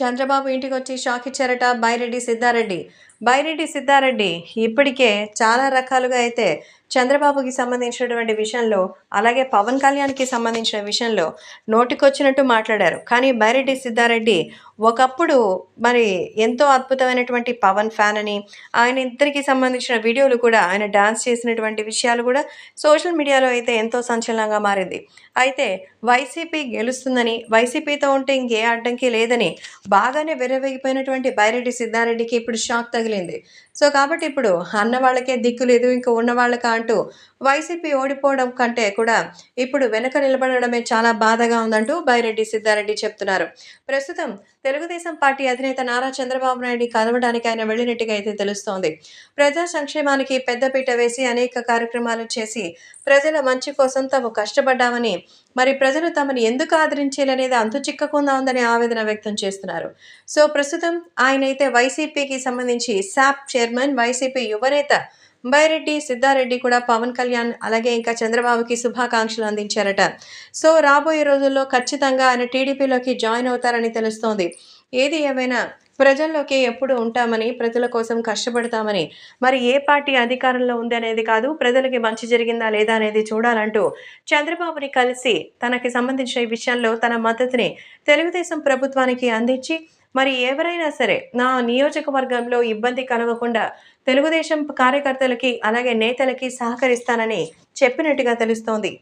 చంద్రబాబు ఇంటికి వచ్చి షాక్ ఇచ్చారట బైరెడ్డి సిద్ధారెడ్డి. బైరెడ్డి సిద్ధారెడ్డి ఇప్పటికే చాలా రకాలుగా అయితే చంద్రబాబుకి సంబంధించినటువంటి విషయంలో అలాగే పవన్ కళ్యాణ్కి సంబంధించిన విషయంలో నోటికొచ్చినట్టు మాట్లాడారు. కానీ బైరెడ్డి సిద్ధారెడ్డి ఒకప్పుడు మరి ఎంతో అద్భుతమైనటువంటి పవన్ ఫ్యాన్ అని ఆయన ఇద్దరికి సంబంధించిన వీడియోలు కూడా ఆయన డాన్స్ చేసినటువంటి విషయాలు కూడా సోషల్ మీడియాలో అయితే ఎంతో సంచలనంగా మారింది. అయితే వైసీపీ గెలుస్తుందని వైసీపీతో ఉంటే ఇంకే అడ్డంకి లేదని బాగానే విర్రవేగిపోయినటువంటి బైరెడ్డి సిద్ధారెడ్డికి ఇప్పుడు షాక్ తగిలింది సో కాబట్టి ఇప్పుడు అన్న వాళ్ళకే దిక్కు లేదు ఇంకా ఉన్న వాళ్ళక అంటూ వైసీపీ ఓడిపోవడం కంటే కూడా ఇప్పుడు వెనక నిలబడడమే చాలా బాధగా ఉందంటూ బైరెడ్డి సిద్ధారెడ్డి చెప్తున్నారు. ప్రస్తుతం తెలుగుదేశం పార్టీ అధినేత నారా చంద్రబాబు నాయుడిని కలవడానికి ఆయన వెళ్ళినట్టుగా అయితే తెలుస్తోంది. ప్రజా సంక్షేమానికి పెద్దపీట వేసి అనేక కార్యక్రమాలు చేసి ప్రజల మంచి కోసం తాము కష్టపడ్డామని మరి ప్రజలు తమను ఎందుకు ఆదరించాలనేది అంతు చిక్కకుండా ఉందని ఆవేదన వ్యక్తం చేస్తున్నారు. సో ప్రస్తుతం ఆయన అయితే వైసీపీకి సంబంధించి శాప్ చైర్మన్ వైసీపీ యువనేత బైరెడ్డి సిద్ధారెడ్డి కూడా పవన్ కళ్యాణ్ అలాగే ఇంకా చంద్రబాబుకి శుభాకాంక్షలు అందించారట. సో రాబోయే రోజుల్లో ఖచ్చితంగా ఆయన టీడీపీలోకి జాయిన్ అవుతారని తెలుస్తోంది. ఏది ఏమైనా ప్రజల్లోకి ఎప్పుడు ఉంటామని ప్రజల కోసం కష్టపడతామని మరి ఏ పార్టీ అధికారంలో ఉంది అనేది కాదు ప్రజలకి మంచి జరిగిందా లేదా అనేది చూడాలంటూ చంద్రబాబుని కలిసి తనకి సంబంధించిన ఈ విషయంలో తన మద్దతుని తెలుగుదేశం ప్రభుత్వానికి అందించి మరి ఎవరైనా సరే నా నియోజకవర్గంలో ఇబ్బంది కలగకుండా తెలుగుదేశం కార్యకర్తలకి అలాగే నేతలకి సహకరిస్తానని చెప్పినట్టుగా తెలుస్తోంది.